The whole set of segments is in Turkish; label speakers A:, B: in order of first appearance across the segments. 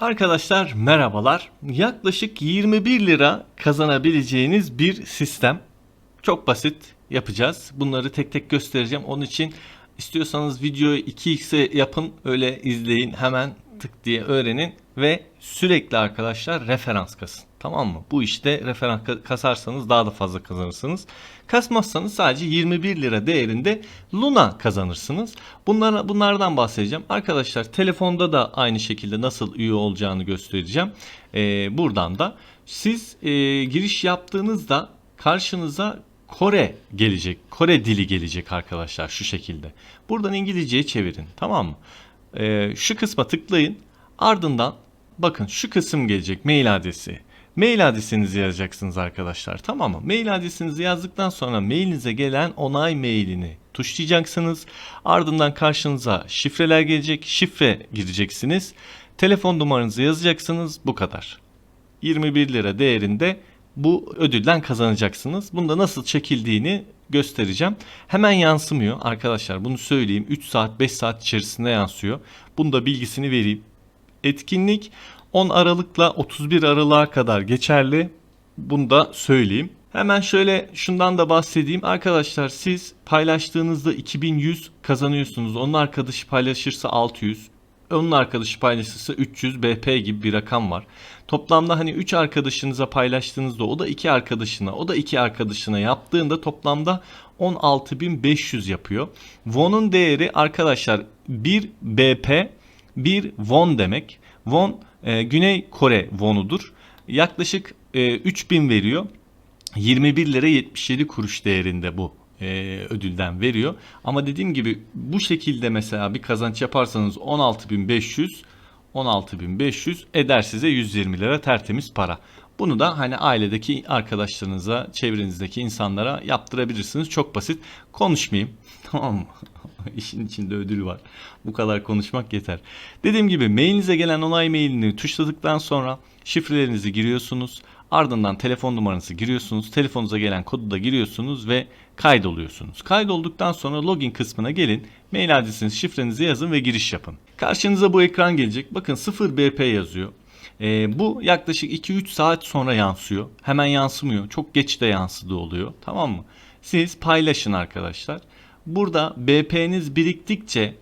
A: Arkadaşlar merhabalar. Yaklaşık 21 lira kazanabileceğiniz bir sistem. Çok basit yapacağız. Bunları tek tek göstereceğim. Onun için istiyorsanız videoyu 2x'e yapın öyle izleyin. Hemen tık diye öğrenin ve sürekli arkadaşlar referans kasın. Tamam mı? Bu işte referans ka- kasarsanız daha da fazla kazanırsınız. Kasmazsanız sadece 21 lira değerinde Luna kazanırsınız. Bunlar, bunlardan bahsedeceğim. Arkadaşlar telefonda da aynı şekilde nasıl üye olacağını göstereceğim. Ee, buradan da siz e, giriş yaptığınızda karşınıza Kore gelecek. Kore dili gelecek arkadaşlar şu şekilde. Buradan İngilizceye çevirin. Tamam mı? Ee, şu kısma tıklayın. Ardından bakın şu kısım gelecek mail adresi. Mail adresinizi yazacaksınız arkadaşlar. Tamam mı? Mail adresinizi yazdıktan sonra mailinize gelen onay mailini tuşlayacaksınız. Ardından karşınıza şifreler gelecek. Şifre gireceksiniz. Telefon numaranızı yazacaksınız. Bu kadar. 21 lira değerinde bu ödülden kazanacaksınız. Bunda nasıl çekildiğini göstereceğim. Hemen yansımıyor arkadaşlar. Bunu söyleyeyim. 3 saat 5 saat içerisinde yansıyor. Bunda bilgisini vereyim. Etkinlik 10 Aralık'la 31 Aralık'a kadar geçerli. Bunu da söyleyeyim. Hemen şöyle şundan da bahsedeyim. Arkadaşlar siz paylaştığınızda 2100 kazanıyorsunuz. Onun arkadaşı paylaşırsa 600. Onun arkadaşı paylaşırsa 300 BP gibi bir rakam var. Toplamda hani 3 arkadaşınıza paylaştığınızda o da 2 arkadaşına o da 2 arkadaşına yaptığında toplamda 16.500 yapıyor. Won'un değeri arkadaşlar 1 BP 1 won demek. Won e, Güney Kore wonudur. Yaklaşık e, 3000 veriyor. 21 lira 77 kuruş değerinde bu e, ödülden veriyor. Ama dediğim gibi bu şekilde mesela bir kazanç yaparsanız 16.500 16.500 eder size 120 lira tertemiz para. Bunu da hani ailedeki arkadaşlarınıza, çevrenizdeki insanlara yaptırabilirsiniz. Çok basit. Konuşmayayım. Tamam mı? İşin içinde ödül var. Bu kadar konuşmak yeter. Dediğim gibi mailinize gelen onay mailini tuşladıktan sonra şifrelerinizi giriyorsunuz. Ardından telefon numaranızı giriyorsunuz. Telefonunuza gelen kodu da giriyorsunuz ve kaydoluyorsunuz. Kaydolduktan sonra login kısmına gelin. Mail adresinizi, şifrenizi yazın ve giriş yapın. Karşınıza bu ekran gelecek. Bakın 0 BP yazıyor. Ee, bu yaklaşık 2-3 saat sonra yansıyor. Hemen yansımıyor. Çok geç de yansıdığı oluyor. Tamam mı? Siz paylaşın arkadaşlar. Burada BP'niz biriktikçe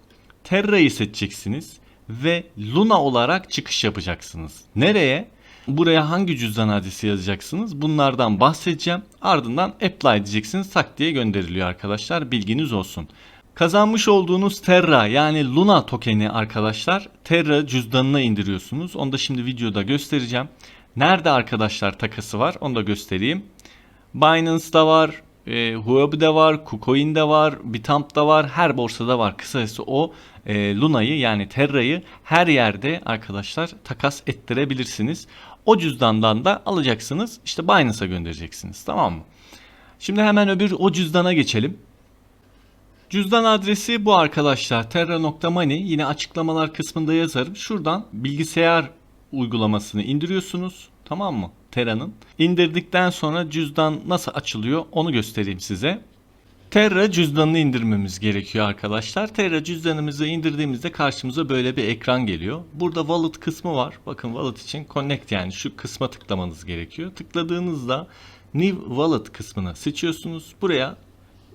A: Terra'yı seçeceksiniz ve Luna olarak çıkış yapacaksınız. Nereye? Buraya hangi cüzdan adresi yazacaksınız? Bunlardan bahsedeceğim. Ardından apply diyeceksiniz. Tak diye gönderiliyor arkadaşlar. Bilginiz olsun. Kazanmış olduğunuz Terra yani Luna tokeni arkadaşlar Terra cüzdanına indiriyorsunuz. Onu da şimdi videoda göstereceğim. Nerede arkadaşlar takası var onu da göstereyim. Binance'da var, e, Huobi'de var, KuCoin'de var, Bitamp'ta var, her borsada var. Kısacası o e, Luna'yı yani Terra'yı her yerde arkadaşlar takas ettirebilirsiniz. O cüzdandan da alacaksınız. İşte Binance'a göndereceksiniz. Tamam mı? Şimdi hemen öbür o cüzdana geçelim. Cüzdan adresi bu arkadaşlar. Terra.money. Yine açıklamalar kısmında yazarım. Şuradan bilgisayar uygulamasını indiriyorsunuz. Tamam mı? Terra'nın. İndirdikten sonra cüzdan nasıl açılıyor onu göstereyim size. Terra cüzdanını indirmemiz gerekiyor arkadaşlar. Terra cüzdanımızı indirdiğimizde karşımıza böyle bir ekran geliyor. Burada wallet kısmı var. Bakın wallet için connect yani şu kısma tıklamanız gerekiyor. Tıkladığınızda new wallet kısmını seçiyorsunuz. Buraya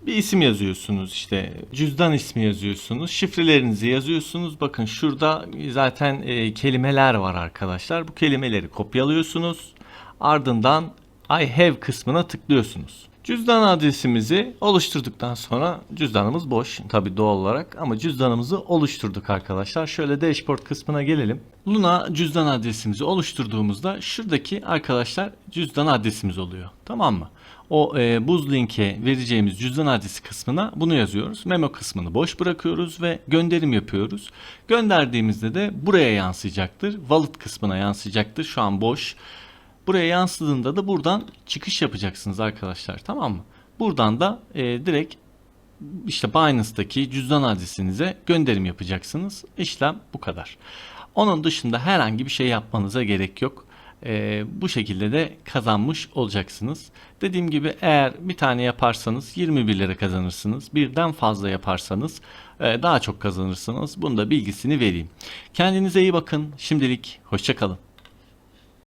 A: bir isim yazıyorsunuz işte cüzdan ismi yazıyorsunuz şifrelerinizi yazıyorsunuz bakın şurada zaten e, kelimeler var arkadaşlar bu kelimeleri kopyalıyorsunuz ardından I have kısmına tıklıyorsunuz. Cüzdan adresimizi oluşturduktan sonra cüzdanımız boş tabi doğal olarak ama cüzdanımızı oluşturduk arkadaşlar. Şöyle dashboard kısmına gelelim. Luna cüzdan adresimizi oluşturduğumuzda şuradaki arkadaşlar cüzdan adresimiz oluyor. Tamam mı? O e, buz linke vereceğimiz cüzdan adresi kısmına bunu yazıyoruz. Memo kısmını boş bırakıyoruz ve gönderim yapıyoruz. Gönderdiğimizde de buraya yansıyacaktır. Wallet kısmına yansıyacaktır. Şu an boş. Buraya yansıdığında da buradan çıkış yapacaksınız arkadaşlar. Tamam mı? Buradan da e, direkt işte Binance'daki cüzdan adresinize gönderim yapacaksınız. İşlem bu kadar. Onun dışında herhangi bir şey yapmanıza gerek yok. Ee, bu şekilde de kazanmış olacaksınız. Dediğim gibi eğer bir tane yaparsanız 21 lira kazanırsınız. Birden fazla yaparsanız e, daha çok kazanırsınız. Bunun da bilgisini vereyim. Kendinize iyi bakın. Şimdilik hoşçakalın.